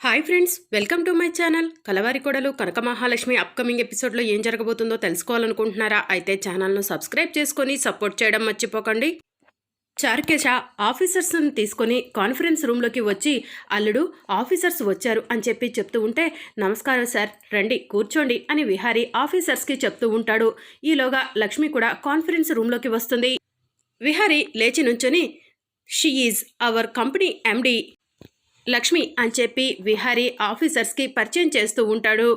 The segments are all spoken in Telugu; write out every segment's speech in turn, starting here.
Hi friends welcome to my channel. Kalavari Kodalu Kanaka Mahalakshmi upcoming ఎపిసోడ్లో ఏం జరగబోతుందో తెలుసుకోవాలనుకుంటున్నారా? అయితే ఛానల్ను సబ్స్క్రైబ్ చేసుకొని సపోర్ట్ చేయడం మర్చిపోకండి. చారుకేశ ఆఫీసర్స్ని తీసుకొని కాన్ఫరెన్స్ రూమ్లోకి వచ్చి అల్లుడు ఆఫీసర్స్ వచ్చారు అని చెప్పి చెప్తూ ఉంటే నమస్కారం సార్ రండి కూర్చోండి అని విహారీ ఆఫీసర్స్కి చెప్తూ ఉంటాడు. ఈలోగా లక్ష్మి కూడా కాన్ఫరెన్స్ రూమ్లోకి వస్తుంది. విహారీ లేచి నుంచొని she is our company MD Lakshmi అని చెప్పి విహారీ ఆఫీసర్స్కి పరిచయం చేస్తూ ఉంటాడు.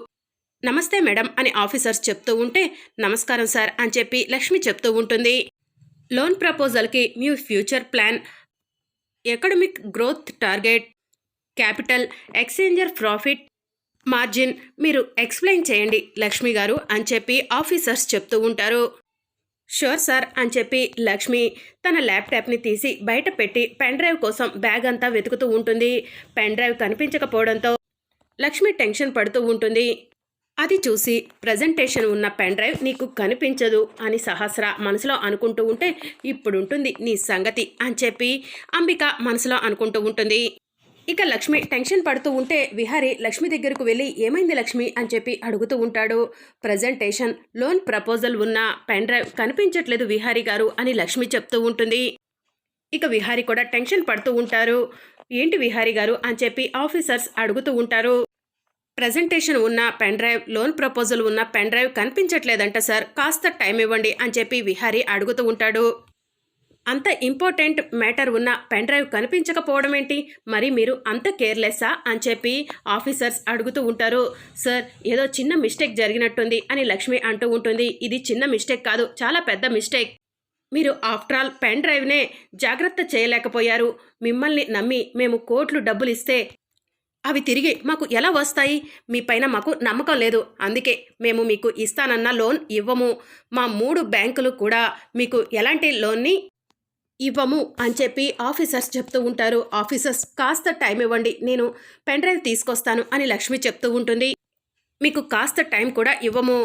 నమస్తే మేడం అని ఆఫీసర్స్ చెప్తూ ఉంటే నమస్కారం సార్ అని చెప్పి లక్ష్మి చెప్తూ ఉంటుంది. లోన్ ప్రపోజల్కి మీ future plan academic growth target capital exchanger profit margin మీరు ఎక్స్ప్లెయిన్ చేయండి లక్ష్మి గారు అని చెప్పి ఆఫీసర్స్ చెప్తూ ఉంటారు. షూర్ సార్ అని చెప్పి లక్ష్మి తన ల్యాప్టాప్ని తీసి బయట పెట్టి పెన్ డ్రైవ్ కోసం బ్యాగ్ అంతా వెతుకుతూ ఉంటుంది. పెన్ డ్రైవ్ కనిపించకపోవడంతో లక్ష్మి టెన్షన్ పడుతూ ఉంటుంది. అది చూసి ప్రజెంటేషన్ ఉన్న పెన్ డ్రైవ్ నీకు కనిపించదు అని సహస్ర మనసులో అనుకుంటూ ఉంటే ఇప్పుడుంటుంది నీ సంగతి అని చెప్పి అంబిక మనసులో అనుకుంటూ ఉంటుంది. ఇక లక్ష్మి టెన్షన్ పడుతూ ఉంటే విహారి లక్ష్మి దగ్గరకు వెళ్ళి ఏమైంది లక్ష్మి? అని చెప్పి అడుగుతూ ఉంటాడు. ప్రజెంటేషన్ లోన్ ప్రపోజల్ ఉన్న పెన్ డ్రైవ్ కనిపించట్లేదు విహారి గారు అని లక్ష్మి చెప్తూ ఉంటుంది. ఇక విహారి కూడా టెన్షన్ పడుతూ ఉంటారు. ఏంటి విహారి గారు? అని చెప్పి ఆఫీసర్స్ అడుగుతూ ఉంటారు. ప్రజెంటేషన్ ఉన్న పెన్ డ్రైవ్ లోన్ ప్రపోజల్ ఉన్న పెన్ డ్రైవ్ కనిపించట్లేదంట సార్. కాస్త టైం ఇవ్వండి అని చెప్పి విహారీ అడుగుతూ ఉంటాడు. అంత ఇంపార్టెంట్ మ్యాటర్ ఉన్న పెన్ డ్రైవ్ కనిపించకపోవడం ఏంటి మరి మీరు అంత కేర్లెస్సా? అని చెప్పి ఆఫీసర్స్ అడుగుతూ ఉంటారు. సార్ ఏదో చిన్న మిస్టేక్ జరిగినట్టుంది అని లక్ష్మి అంటూ ఉంటుంది. ఇది చిన్న మిస్టేక్ కాదు చాలా పెద్ద మిస్టేక్. మీరు ఆఫ్టర్ ఆల్ పెన్ డ్రైవ్నే జాగ్రత్త చేయలేకపోయారు. మిమ్మల్ని నమ్మి మేము కోట్లు డబ్బులు ఇస్తే అవి తిరిగి మాకు ఎలా వస్తాయి? మీ పైన మాకు నమ్మకం లేదు. అందుకే మేము మీకు ఇస్తానన్న లోన్ ఇవ్వము. మా మూడు బ్యాంకులు కూడా మీకు ఎలాంటి లోన్ని ఇవ్వము అని చెప్పి ఆఫీసర్స్ చెప్తూ ఉంటారు. ఆఫీసర్స్ కాస్త టైం ఇవ్వండి నేను పెన్ డ్రైవ్ తీసుకొస్తాను అని లక్ష్మి చెప్తూ ఉంటుంది. మీకు కాస్త టైం కూడా ఇవ్వము.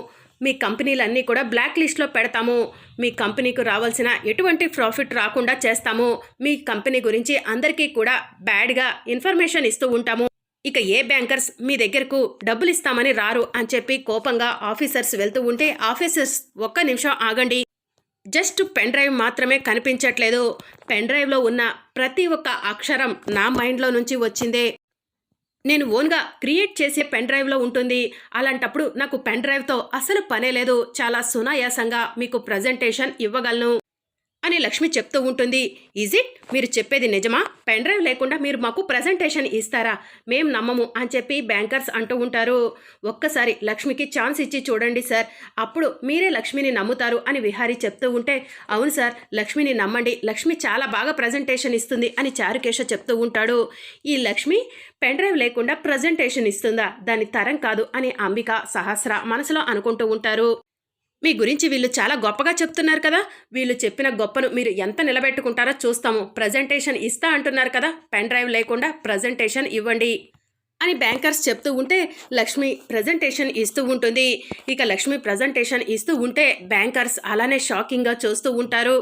మీ కంపెనీలన్నీ కూడా బ్లాక్ లిస్ట్లో పెడతాము. మీ కంపెనీకు రావాల్సిన ఎటువంటి ప్రాఫిట్ రాకుండా చేస్తాము. మీ కంపెనీ గురించి అందరికీ కూడా బ్యాడ్గా ఇన్ఫర్మేషన్ ఇస్తూ ఉంటాము. ఇక ఏ బ్యాంకర్స్ మీ దగ్గరకు డబ్బులు ఇస్తామని రారు అని చెప్పి కోపంగా ఆఫీసర్స్ వెళ్తూ ఉంటే ఆఫీసర్స్ ఒక్క నిమిషం ఆగండి. జస్ట్ పెన్ డ్రైవ్ మాత్రమే కనిపించట్లేదు. పెన్ డ్రైవ్లో ఉన్న ప్రతి ఒక్క అక్షరం నా మైండ్లో నుంచి వచ్చిందే. నేను ఓన్గా క్రియేట్ చేసే పెన్ డ్రైవ్లో ఉంటుంది. అలాంటప్పుడు నాకు పెన్ డ్రైవ్తో అసలు పనే లేదు. చాలా సునాయాసంగా మీకు ప్రజెంటేషన్ ఇవ్వగలను. అని లక్ష్మి చెప్తూ ఉంటుంది. ఈజ్ ఇట్ మీరు చెప్పేది నిజమా? పెన్ డ్రైవ్ లేకుండా మీరు మాకు ప్రజెంటేషన్ ఇస్తారా? మేం నమ్మము అని చెప్పి బ్యాంకర్స్ అంటూ ఉంటారు. ఒక్కసారి లక్ష్మికి ఛాన్స్ ఇచ్చి చూడండి సార్. అప్పుడు మీరే లక్ష్మిని నమ్ముతారు అని విహారీ చెప్తూ ఉంటే అవును సార్ లక్ష్మిని నమ్మండి. లక్ష్మి చాలా బాగా ప్రజెంటేషన్ ఇస్తుంది అని చారుకేశ చెప్తూ ఉంటాడు. ఈ లక్ష్మి పెన్ డ్రైవ్ లేకుండా ప్రజెంటేషన్ ఇస్తుందా? దాని తరం కాదు అని అంబిక సహస్ర మనసులో అనుకుంటూ ఉంటారు. మీ గురించి వీళ్ళు చాలా గొప్పగా చెప్తున్నారు కదా. వీళ్ళు చెప్పిన గొప్పను మీరు ఎంత నిలబెట్టుకుంటారో చూస్తాము. ప్రజెంటేషన్ ఇస్తా అంటున్నారు కదా. పెన్ డ్రైవ్ లేకుండా ప్రజెంటేషన్ ఇవ్వండి అని బ్యాంకర్స్ చెప్తూ ఉంటే లక్ష్మి ప్రజెంటేషన్ ఇస్తూ ఉంటుంది. ఇక లక్ష్మి ప్రజెంటేషన్ ఇస్తూ ఉంటే బ్యాంకర్స్ అలానే షాకింగ్గా చూస్తూ ఉంటారు.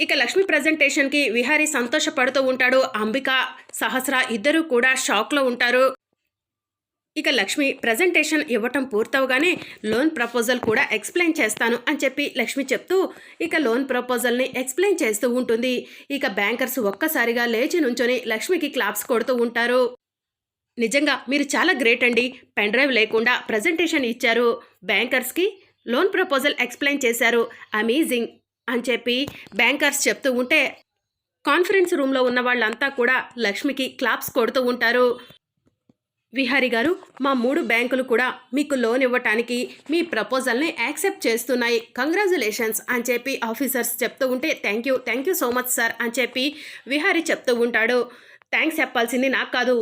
ఇక లక్ష్మి ప్రజెంటేషన్కి విహారీ సంతోషపడుతూ ఉంటాడు. అంబిక సహస్ర ఇద్దరూ కూడా షాక్లో ఉంటారు. ఇక లక్ష్మి ప్రజెంటేషన్ ఇవ్వటం పూర్తవగానే లోన్ ప్రపోజల్ కూడా ఎక్స్ప్లెయిన్ చేస్తాను అని చెప్పి లక్ష్మి చెప్తూ ఇక లోన్ ప్రపోజల్ని ఎక్స్ప్లెయిన్ చేస్తూ ఉంటుంది. ఇక బ్యాంకర్స్ ఒక్కసారిగా లేచి నుంచొని లక్ష్మికి క్లాప్స్ కొడుతూ ఉంటారు. నిజంగా మీరు చాలా గ్రేట్ అండి. పెన్ డ్రైవ్ లేకుండా ప్రజెంటేషన్ ఇచ్చారు. బ్యాంకర్స్కి లోన్ ప్రపోజల్ ఎక్స్ప్లెయిన్ చేశారు. అమేజింగ్ అని చెప్పి బ్యాంకర్స్ చెప్తూ ఉంటే కాన్ఫరెన్స్ రూమ్లో ఉన్న వాళ్ళంతా కూడా లక్ష్మికి క్లాప్స్ కొడుతూ ఉంటారు. విహారి గారు మా మూడు బ్యాంకులు కూడా మీకు లోన్ ఇవ్వటానికి మీ ప్రపోజల్ని యాక్సెప్ట్ చేస్తున్నాయి. కంగ్రాచులేషన్స్ అని చెప్పి ఆఫీసర్స్ చెప్తూ ఉంటే thank you thank you so much sir అని చెప్పి విహారి చెప్తూ ఉంటాడు. థ్యాంక్స్ చెప్పాల్సింది నాకు కాదు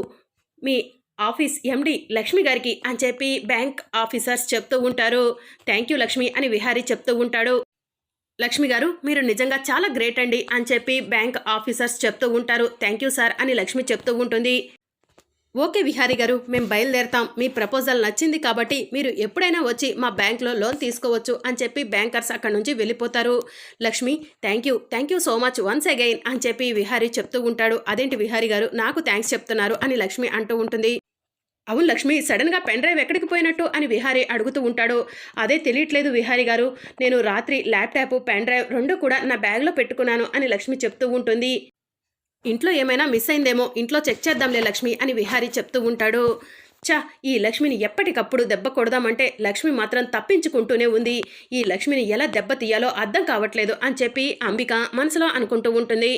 మీ ఆఫీస్ ఎండి లక్ష్మి గారికి అని చెప్పి బ్యాంక్ ఆఫీసర్స్ చెప్తూ ఉంటారు. థ్యాంక్ యూ లక్ష్మి అని విహారీ చెప్తూ ఉంటాడు. లక్ష్మి గారు మీరు నిజంగా చాలా గ్రేట్ అండి అని చెప్పి బ్యాంక్ ఆఫీసర్స్ చెప్తూ ఉంటారు. థ్యాంక్ యూ సార్ అని లక్ష్మి చెప్తూ ఉంటుంది. ఓకే విహారీ గారు మేము బయలుదేరతాం. మీ ప్రపోజల్ నచ్చింది కాబట్టి మీరు ఎప్పుడైనా వచ్చి మా బ్యాంక్లో లోన్ తీసుకోవచ్చు అని చెప్పి బ్యాంకర్స్ అక్కడ నుంచి వెళ్ళిపోతారు. Lakshmi thank you thank you so much once again అని చెప్పి విహారీ చెప్తూ ఉంటాడు. అదేంటి విహారీ గారు నాకు థ్యాంక్స్ చెప్తున్నారు అని లక్ష్మి అంటూ ఉంటుంది. అవును లక్ష్మి సడన్గా పెన్ డ్రైవ్ ఎక్కడికి పోయినట్టు అని విహారీ అడుగుతూ ఉంటాడు. అదే తెలియట్లేదు విహారీ గారు నేను రాత్రి ల్యాప్టాప్ పెన్ డ్రైవ్ రెండు కూడా నా బ్యాగ్లో పెట్టుకున్నాను అని లక్ష్మి చెప్తూ ఉంటుంది. ఇంట్లో ఏమైనా మిస్ అయిందేమో ఇంట్లో చెక్ చేద్దాంలే లక్ష్మి అని విహారీ చెప్తూ ఉంటాడు. చా ఈ లక్ష్మిని ఎప్పటికప్పుడు దెబ్బ కొడదామంటే లక్ష్మి మాత్రం తప్పించుకుంటూనే ఉంది. ఈ లక్ష్మిని ఎలా దెబ్బ తీయాలో అర్థం కావట్లేదు అని చెప్పి అంబిక మనసులో అనుకుంటూ ఉంటుంది.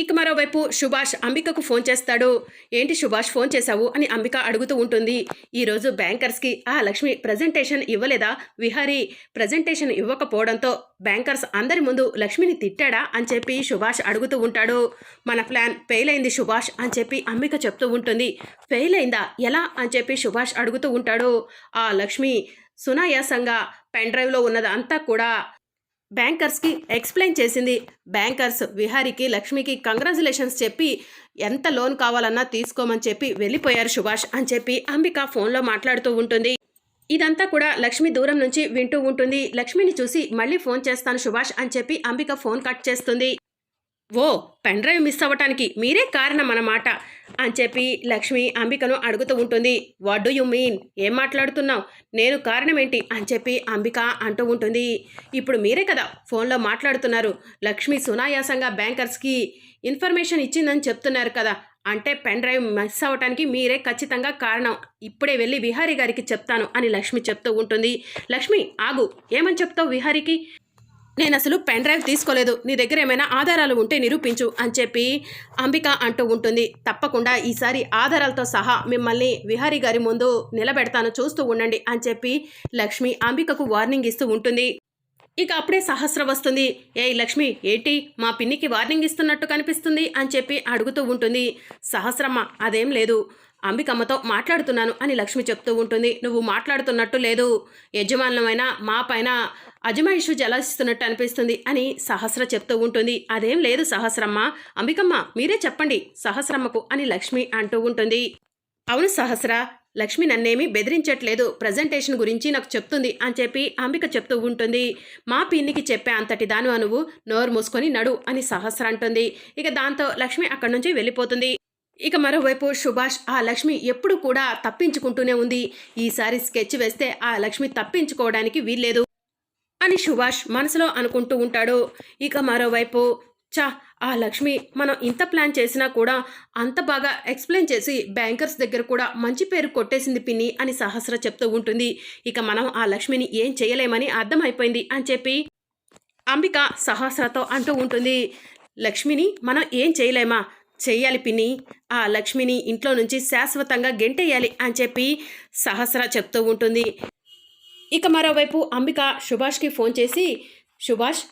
ఇక మరోవైపు సుభాష్ అంబికకు ఫోన్ చేస్తాడు. ఏంటి సుభాష్ ఫోన్ చేశావు? అని అంబిక అడుగుతూ ఉంటుంది. ఈరోజు బ్యాంకర్స్కి ఆ లక్ష్మి ప్రజెంటేషన్ ఇవ్వలేదా విహారీ? ప్రజెంటేషన్ ఇవ్వకపోవడంతో బ్యాంకర్స్ అందరి ముందు లక్ష్మిని తిట్టాడా? అని చెప్పి సుభాష్ అడుగుతూ ఉంటాడు. మన ప్లాన్ ఫెయిల్ అయింది సుభాష్ అని చెప్పి అంబిక చెప్తూ ఉంటుంది. ఫెయిల్ అయిందా? ఎలా? అని చెప్పి సుభాష్ అడుగుతూ ఉంటాడు. ఆ లక్ష్మి సునాయాసంగా పెన్ డ్రైవ్లో ఉన్నదంతా కూడా బ్యాంకర్స్కి ఎక్స్ప్లెయిన్ చేసింది. బ్యాంకర్స్ విహారికి లక్ష్మికి కంగ్రాచులేషన్స్ చెప్పి ఎంత లోన్ కావాలన్నా తీసుకోమని చెప్పి వెళ్ళిపోయారు సుభాష్ అని చెప్పి అంబిక ఫోన్లో మాట్లాడుతూ ఉంటుంది. ఇదంతా కూడా లక్ష్మి దూరం నుంచి వింటూ ఉంటుంది. లక్ష్మిని చూసి మళ్ళీ ఫోన్ చేస్తాను సుభాష్ అని చెప్పి అంబిక ఫోన్ కట్ చేస్తుంది. ఓ పెన్ డ్రైవ్ మిస్ అవ్వటానికి మీరే కారణం అన్నమాట అని చెప్పి లక్ష్మి అంబికను అడుగుతూ ఉంటుంది. వాట్ డూ యు మీన్ ఏం మాట్లాడుతున్నావు? నేను కారణం ఏంటి అని చెప్పి అంబిక అంటూ ఉంటుంది. ఇప్పుడు మీరే కదా ఫోన్లో మాట్లాడుతున్నారు. లక్ష్మి సునాయాసంగా బ్యాంకర్స్కి ఇన్ఫర్మేషన్ ఇచ్చిందని చెప్తున్నారు కదా. అంటే పెన్ డ్రైవ్ మిస్ అవ్వటానికి మీరే ఖచ్చితంగా కారణం. ఇప్పుడే వెళ్ళి విహారీ గారికి చెప్తాను అని లక్ష్మి చెప్తూ ఉంటుంది. లక్ష్మి ఆగు. ఏమని చెప్తావు విహారీకి? నేను అసలు పెన్ డ్రైవ్ తీసుకోలేదు. నీ దగ్గర ఏమైనా ఆధారాలు ఉంటే నిరూపించు అని చెప్పి అంబిక అంటూ ఉంటుంది. తప్పకుండా ఈసారి ఆధారాలతో సహా మిమ్మల్ని విహారీ గారి ముందు నిలబెడతాను చూస్తూ ఉండండి అని చెప్పి లక్ష్మి అంబికకు వార్నింగ్ ఇస్తూ ఉంటుంది. ఇక అప్పుడే సహస్ర వస్తుంది. ఏ లక్ష్మి ఏంటి? మా పిన్నికి వార్నింగ్ ఇస్తున్నట్టు కనిపిస్తుంది అని చెప్పి అడుగుతూ ఉంటుంది. సహస్రమ్మ అదేం లేదు. అంబికమ్మతో మాట్లాడుతున్నాను అని లక్ష్మి చెప్తూ ఉంటుంది. నువ్వు మాట్లాడుతున్నట్టు లేదు. యజమానులమైన మా పైన అజమాయిషు జలాసిస్తున్నట్టు అనిపిస్తుంది అని సహస్ర చెప్తూ ఉంటుంది. అదేం లేదు సహస్రమ్మ. అంబికమ్మ మీరే చెప్పండి సహస్రమ్మకు అని లక్ష్మి అంటూ ఉంటుంది. అవును సహస్ర లక్ష్మి నన్నేమీ బెదిరించట్లేదు. ప్రజెంటేషన్ గురించి నాకు చెప్తుంది అని చెప్పి అంబిక చెప్తూ ఉంటుంది. మా పిన్నికి చెప్పే అంతటి దాను అనువు నోరు మూసుకొని నడు అని సహస్ర అంటుంది. ఇక దాంతో లక్ష్మి అక్కడి నుంచి వెళ్ళిపోతుంది. ఇక మరోవైపు సుభాష్ ఆ లక్ష్మి ఎప్పుడు కూడా తప్పించుకుంటూనే ఉంది. ఈసారి స్కెచ్ వేస్తే ఆ లక్ష్మి తప్పించుకోవడానికి వీల్లేదు అని సుభాష్ మనసులో అనుకుంటూ ఉంటాడు. ఇక మరోవైపు చా ఆ లక్ష్మి మనం ఇంత ప్లాన్ చేసినా కూడా అంత బాగా ఎక్స్ప్లెయిన్ చేసి బ్యాంకర్స్ దగ్గర కూడా మంచి పేరు కొట్టేసింది పిన్ని అని సహస్ర చెప్తూ ఉంటుంది. ఇక మనం ఆ లక్ష్మిని ఏం చేయలేమని అర్థమైపోయింది అని చెప్పి అంబిక సహస్రతో అంటూ ఉంటుంది. లక్ష్మిని మనం ఏం చేయలేమా? చెయ్యాలి పిన్ని. ఆ లక్ష్మిని ఇంట్లో నుంచి శాశ్వతంగా గెంటేయాలి అని చెప్పి సహస్ర చెప్తూ ఉంటుంది. ఇక మరోవైపు అంబిక సుభాష్కి ఫోన్ చేసి సుభాష్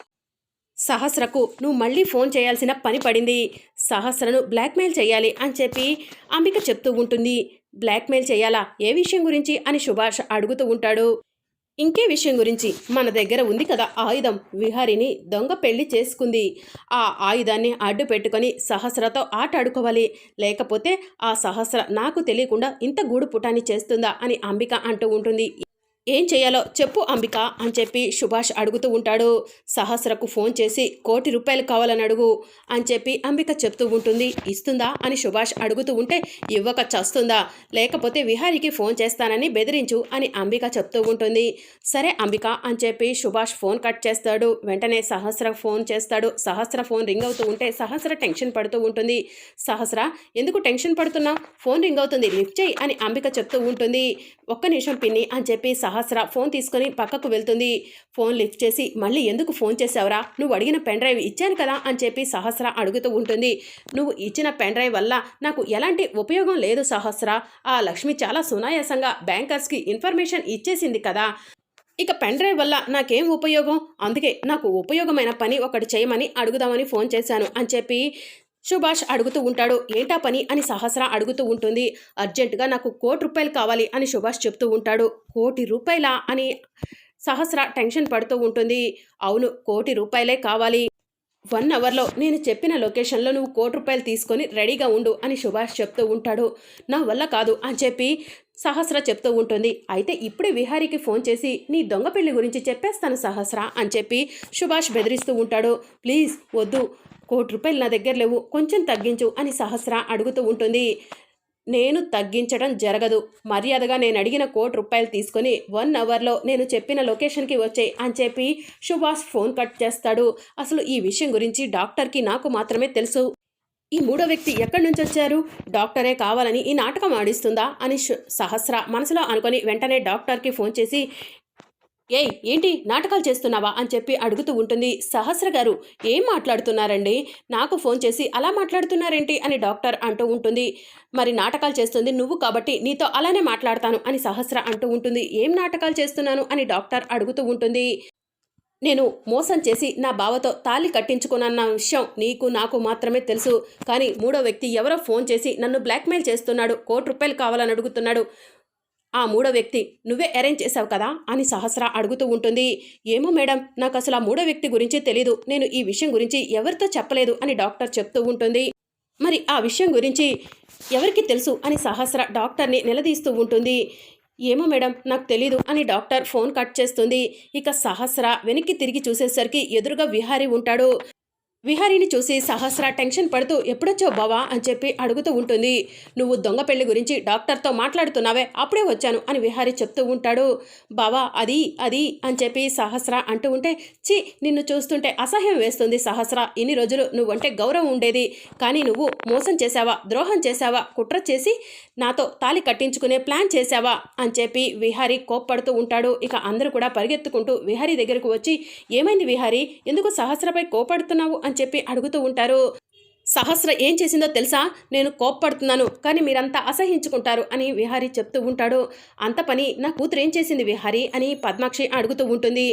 సహస్రకు నువ్వు మళ్ళీ ఫోన్ చేయాల్సిన పని పడింది. సహస్రను బ్లాక్మెయిల్ చేయాలి అని చెప్పి అంబిక చెప్తూ ఉంటుంది. బ్లాక్మెయిల్ చేయాలా ఏ విషయం గురించి? అని సుభాష్ అడుగుతూ ఉంటాడు. ఇంకే విషయం గురించి మన దగ్గర ఉంది కదా ఆయుధం. విహారిని దొంగ పెళ్ళి చేసుకుంది. ఆ ఆయుధాన్ని అడ్డు పెట్టుకొని సహస్రతో ఆట ఆడుకోవాలి లేకపోతే ఆ సహస్ర నాకు తెలియకుండా ఇంత గూడు పుటాన్ని చేస్తుందా అని అంబిక అంటూ ఉంటుంది. ఏం చేయాలో చెప్పు అంబిక అని చెప్పి సుభాష్ అడుగుతూ ఉంటాడు. సహస్రకు ఫోన్ చేసి కోటి రూపాయలు కావాలని అడుగు అని చెప్పి అంబిక చెప్తూ ఉంటుంది. ఇస్తుందా అని సుభాష్ అడుగుతూ ఉంటే ఇవ్వక చస్తుందా? లేకపోతే విహారికి ఫోన్ చేస్తానని బెదిరించు అని అంబిక చెప్తూ ఉంటుంది. సరే అంబిక అని చెప్పి సుభాష్ ఫోన్ కట్ చేస్తాడు. వెంటనే సహస్ర ఫోన్ చేస్తాడు. సహస్ర ఫోన్ రింగ్ అవుతూ ఉంటే సహస్ర టెన్షన్ పడుతూ ఉంటుంది. సహస్ర ఎందుకు టెన్షన్ పడుతున్నావు? ఫోన్ రింగ్ అవుతుంది. లిఫ్ట్ చేయి అని అంబిక చెప్తూ ఉంటుంది. ఒక్క నిమిషం పిన్ని అని చెప్పి సహస్ర ఫోన్ తీసుకొని పక్కకు వెళ్తుంది. ఫోన్ లిఫ్ట్ చేసి మళ్ళీ ఎందుకు ఫోన్ చేసావురా నువ్వు అడిగిన పెన్ డ్రైవ్ ఇచ్చాను కదా అని చెప్పి సహస్ర అడుగుతూ ఉంటుంది. నువ్వు ఇచ్చిన పెన్ డ్రైవ్ వల్ల నాకు ఎలాంటి ఉపయోగం లేదు సహస్ర. ఆ లక్ష్మి చాలా సునాయాసంగా బ్యాంకర్స్కి ఇన్ఫర్మేషన్ ఇచ్చేసింది కదా. ఇక పెన్ డ్రైవ్ వల్ల నాకేం ఉపయోగం? అందుకే నాకు ఉపయోగమైన పని ఒకటి చేయమని అడుగుదామని ఫోన్ చేశాను అని చెప్పి సుభాష్ అడుగుతూ ఉంటాడు ఏంటా పని? అని సహస్ర అడుగుతూ ఉంటుంది. అర్జెంటుగా నాకు కోటి రూపాయలు కావాలి అని సుభాష్ చెప్తూ ఉంటాడు. కోటి రూపాయలా? అని సహస్ర టెన్షన్ పడుతూ ఉంటుంది. అవును కోటి రూపాయలే కావాలి. వన్ అవర్లో నేను చెప్పిన లొకేషన్లో నువ్వు కోటి రూపాయలు తీసుకొని రెడీగా ఉండు అని సుభాష్ చెప్తూ ఉంటాడు. నా వల్ల కాదు అని చెప్పి సహస్ర చెప్తూ ఉంటుంది. అయితే ఇప్పుడే విహారీకి ఫోన్ చేసి నీ దొంగ పెళ్ళి గురించి చెప్పేస్తాను సహస్ర అని చెప్పి సుభాష్ బెదిరిస్తూ ఉంటాడు. ప్లీజ్ వద్దు. కోటి రూపాయలు నా దగ్గర లేవు కొంచెం తగ్గించు అని సహస్ర అడుగుతూ ఉంటుంది. నేను తగ్గించడం జరగదు. మర్యాదగా నేను అడిగిన కోటి రూపాయలు తీసుకొని వన్ అవర్లో నేను చెప్పిన లొకేషన్కి వచ్చే అని చెప్పి సుభాష్ ఫోన్ కట్ చేస్తాడు. అసలు ఈ విషయం గురించి డాక్టర్కి నాకు మాత్రమే తెలుసు. ఈ మూడో వ్యక్తి ఎక్కడి నుంచి వచ్చారు? డాక్టరే కావాలని ఈ నాటకం ఆడిస్తుందా? అని సహస్ర మనసులో అనుకొని వెంటనే డాక్టర్కి ఫోన్ చేసి ఏయ్ ఏంటి నాటకాలు చేస్తున్నావా అని చెప్పి అడుగుతూ ఉంటుంది సహస్ర గారు. ఏం మాట్లాడుతున్నారండి? నాకు ఫోన్ చేసి అలా మాట్లాడుతున్నారేంటి అని డాక్టర్ అంటూ ఉంటుంది. మరి నాటకాలు చేస్తుంది నువ్వు కాబట్టి నీతో అలానే మాట్లాడతాను అని సహస్ర అంటూ ఉంటుంది. ఏం నాటకాలు చేస్తున్నాను అని డాక్టర్ అడుగుతూ ఉంటుంది. నేను మోసం చేసి నా బావతో తాళి కట్టించుకున్న విషయం నీకు నాకు మాత్రమే తెలుసు. కానీ మూడో వ్యక్తి ఎవరో ఫోన్ చేసి నన్ను బ్లాక్మెయిల్ చేస్తున్నాడు. కోటి రూపాయలు కావాలని అడుగుతున్నాడు. ఆ మూడో వ్యక్తి నువ్వే అరేంజ్ చేసావు కదా? అని సహస్ర అడుగుతూ ఉంటుంది. ఏమో మేడం నాకు అసలు ఆ మూడో వ్యక్తి గురించి తెలీదు. నేను ఈ విషయం గురించి ఎవరితో చెప్పలేదు అని డాక్టర్ చెప్తూ ఉంటుంది. మరి ఆ విషయం గురించి ఎవరికి తెలుసు అని సహస్ర డాక్టర్ని నిలదీస్తూ ఉంటుంది. ఏమో మేడం నాకు తెలీదు అని డాక్టర్ ఫోన్ కట్ చేస్తుంది. ఇక సహస్ర వెనక్కి తిరిగి చూసేసరికి ఎదురుగా విహారీ ఉంటాడు. విహారీని చూసి సహస్ర టెన్షన్ పడుతూ ఎప్పుడొచ్చావు బావా? అని చెప్పి అడుగుతూ ఉంటుంది. నువ్వు దొంగ పెళ్ళి గురించి డాక్టర్తో మాట్లాడుతున్నావే అప్పుడే వచ్చాను అని విహారీ చెప్తూ ఉంటాడు. బావా అది అది అని చెప్పి సహస్ర అంటూ ఉంటే చి నిన్ను చూస్తుంటే అసహ్యం వేస్తుంది సహస్ర. ఇన్ని రోజులు నువ్వంటే గౌరవం ఉండేది. కానీ నువ్వు మోసం చేశావా? ద్రోహం చేశావా? కుట్ర చేసి నాతో తాలి కట్టించుకునే ప్లాన్ చేశావా? అని చెప్పి విహారీ కోప్పడుతూ ఉంటాడు. ఇక అందరూ కూడా పరిగెత్తుకుంటూ విహారీ దగ్గరకు వచ్చి ఏమైంది విహారీ? ఎందుకు సహస్రపై కోపడుతున్నావు? అని చెప్పి అడుగుతూ ఉంటారు. సహస్ర ఏం చేసిందో తెలుసా? నేను కోప్పడుతున్నాను కానీ మీరంతా అసహించుకుంటారు అని విహారీ చెప్తూ ఉంటాడు. అంత పని నా కూతురు ఏం చేసింది విహారీ అని పద్మాక్షి అడుగుతూ ఉంటుంది.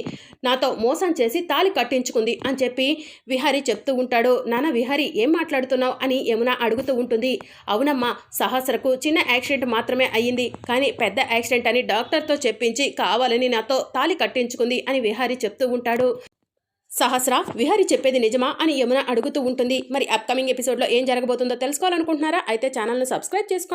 నాతో మోసం చేసి తాలి కట్టించుకుంది అని చెప్పి విహారీ చెప్తూ ఉంటాడు. నాన్న విహారీ ఏం మాట్లాడుతున్నావు అని యమున అడుగుతూ ఉంటుంది. అవునమ్మా సహస్రకు చిన్న యాక్సిడెంట్ మాత్రమే అయ్యింది కానీ పెద్ద యాక్సిడెంట్ అని డాక్టర్తో చెప్పించి కావాలని నాతో తాలి కట్టించుకుంది అని విహారీ చెప్తూ ఉంటాడు. సహస్ర విహారి చెప్పేది నిజమా అని యమున అడుగుతూ ఉంటుంది. మరి అప్కమింగ్ ఎపిసోడ్లో ఏం జరగబోతుందో తెలుసుకోవాలనుకుంటున్నారా? అయితే ఛానల్ను సబ్స్క్రైబ్ చేసుకోండి.